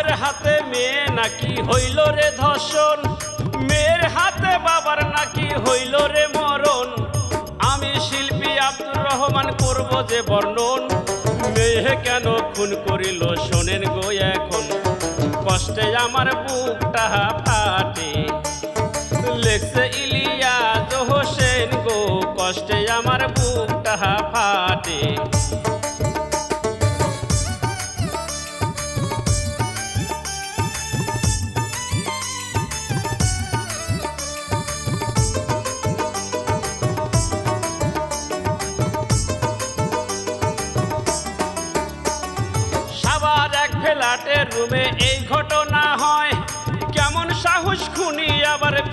বাপের হাতে মেয়ে নাকি হইল রে ধর্ষণ? মেয়ের হাতে বাবার নাকি হইল রে মরণ? আমি শিল্পী আব্দুর রহমান করব যে বর্ণন। মেয়ে কেন খুন করিল শোনেন গো এখন। কষ্টে আমার বুকটা ফাটে। লেখছে ইলিয়াস হোসেন গো, কষ্টে আমার বুকটা ফাটে।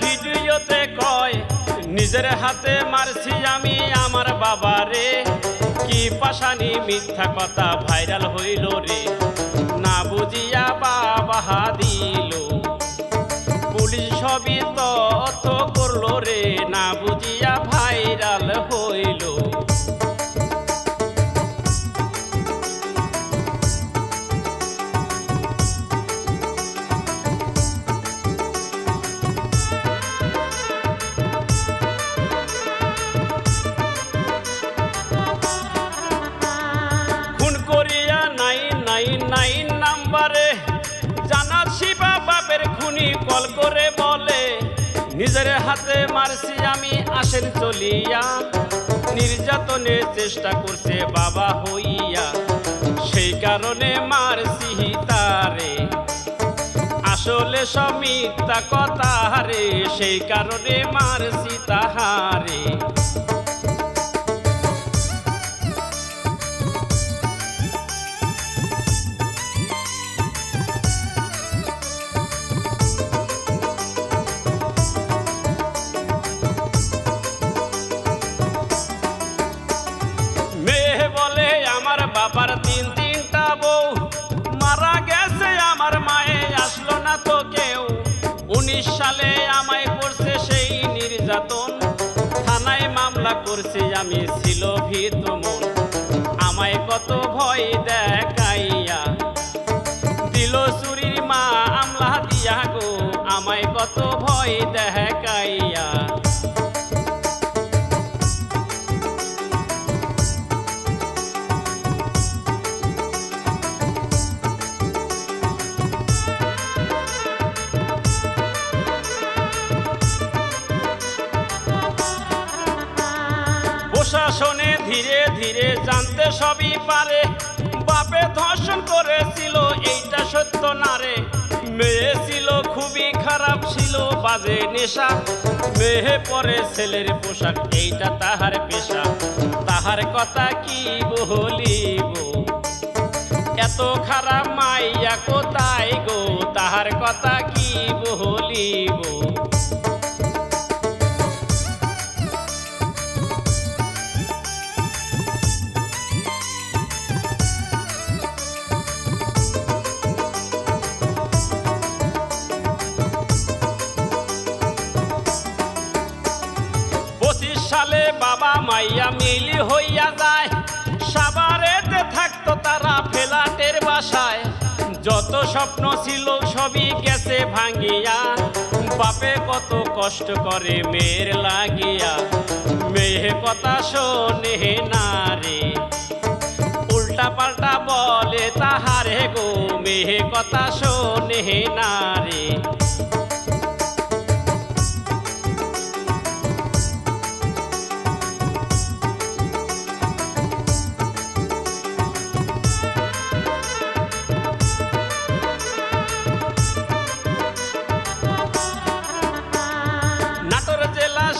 ভিডিওতে কয়, নিজের হাতে মারছি আমি আমার বাবারে। কি পাশানি মিথ্যা কথা ভাইরাল হইল রে। না বুঝিয়া বাবা দিল পুলিশ সবই তথ্য করল রে। না বুঝিয়া নিজের হাতে মারছি আমি, আসেন চলিয়া। নির্যাতনের চেষ্টা করছে বাবা হইয়া। সেই কারণে মারছি তারে। আসলে মিথ্যা কথা রে, সেই কারণে মারছি তাহারে। বাবার তিন তিনটা বউ। মারা গেছে আমার মায়ে, আসলো না তো কেউ। উনিশ সালে আমায় করছে সেই নির্যাতন। থানায় মামলা করছি আমি, ছিল ভীত মন আমায় কত ভয় দেখাইয়া দিল চুরির মা, আমলা দিয়া গো। আমায় কত ভয় দেখাইয়া প্রশাসনে ধীরে ধীরে জানতে সবই পারে। বাপে ধর্ষণ করেছিল, এইটা সত্য না রে। মেয়ে ছিল, খুবই খারাপ ছিল, বাজে নেশা। মেয়ে পরে ছেলের পোশাক, এইটা তাহার পেশা। তাহার কথা কি বলিব? এত খারাপ মাইয়া কোথায় গো? তাহার কথা কি বলিব? মাইয়া মিলি হইয়া যায়। সাবারেতে থাকতো তারা ফেলাটের বাসায়। যত স্বপ্ন ছিল সবই গেছে ভাঙিয়া বাপে কত কষ্ট করে মেয়ের লাগিয়া। মেয়ে কথা শোনে না রে। উল্টা পাল্টা বলে তাহারে গো মেয়ে কথা শোনে না রে।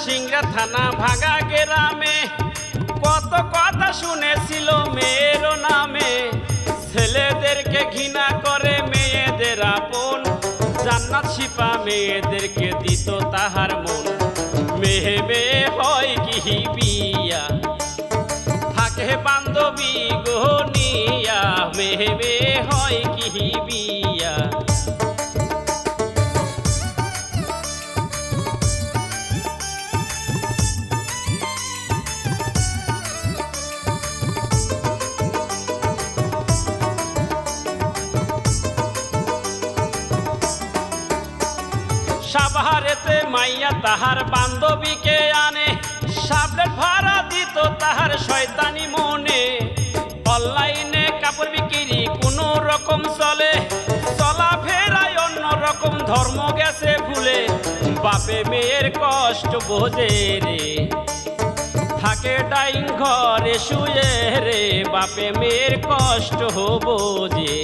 সিংড়া থানা ভাগা গ্রামে কত কথা শুনেছিল মেয়ের নামে। ছেলেদেরকে ঘৃণা করে মেয়েদের আপন। জান্নাত শিপা মেয়েদেরকে দিত তাহার মন। মেয়ে মেয়ে হয় কি বিয়া থাকে বান্ধবী গহনিয়া মেয়ে মেয়ে মাইয়া তাহার বান্ধবীকে আনে। সাবলেট ভাড়া দিত তাহার শয়তানি মনে। অনলাইনে কাপড় বিক্রি কোনো রকম চলে। চলা ফেরায় অন্য রকম ধর্ম গেছে ভুলে। বাপে মেয়ের কষ্ট বোঝে রে। থাকে ডাইং ঘরে শুয়ে রে। বাপে মেয়ের কষ্ট বোঝে।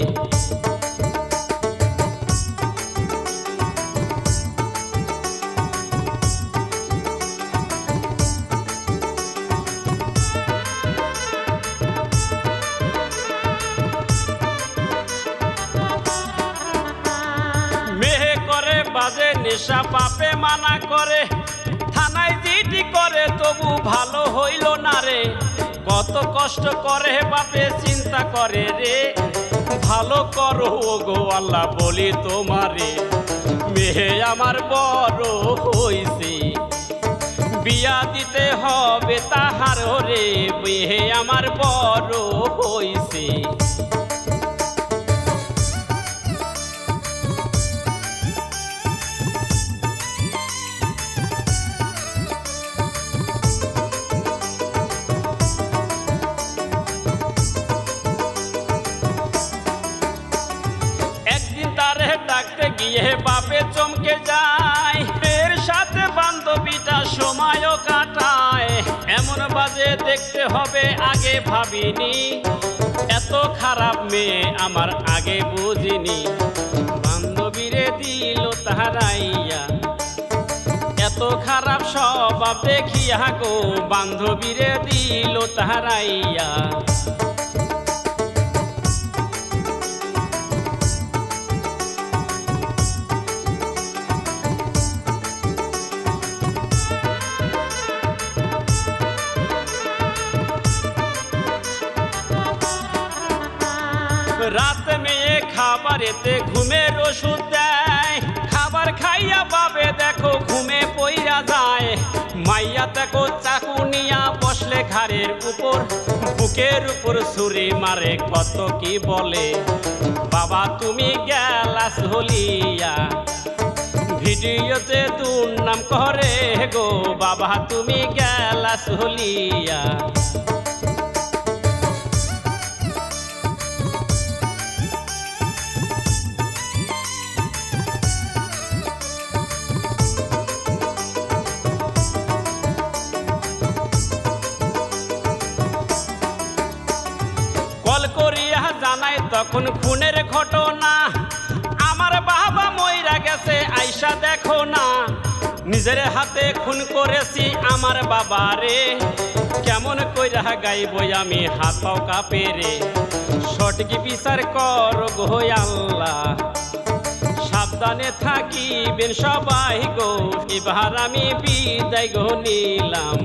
বাজে নেশা, বাপে মানা করে। থানায় জিডি করে, তবু ভালো হইল না রে। কত কষ্ট করে বাপে চিন্তা করে রে। ভালো করো গো আল্লাহ, বলি তোমারে। মেহে আমার বড় হইছে। বিয়া দিতে হবে তাহার রে। মেহে আমার বড় হইছে। ডাকতে গিয়ে বাপে চমকে যায়। এর সাথে বান্ধবীটা সময়ও কাটায়। এমন বাজে দেখতে হবে আগে ভাবিনি। এত খারাপ মেয়ে আমার আগে বুঝিনি। বান্ধবীরে দিল তাহারাইয়া। এত খারাপ স্বভাব দেখিয়া গো, বান্ধবীরে দিল তাহারাইয়া। খাবারেতে ঘুমের ওষুধ দেয়। খাবার খাইয়া পাবে দেখো ঘুমে পইরা যায়। মাইয়া দেখো চাকু নিয়া বসলে ঘাড়ের উপর। বুকের উপর ছুরি মারে কত কি বলে। বাবা তুমি গেলাস হলিয়া। ভিডিওতে দুর্নাম করে গো বাবা, তুমি গেলাস হলিয়া। তখন খুনের ঘটনা। আমার বাবা মইরা গেছে, আইসা দেখো না। নিজের হাতে খুন করেছি আমার বাবা রে কেমন কইরা গাইব আমি হাত কাপে রে। সঠিক বিচার কর গো আল্লাহ। সাবধানে থাকিবেন সবাই গো, এবার আমি বিদায় গো নিলাম।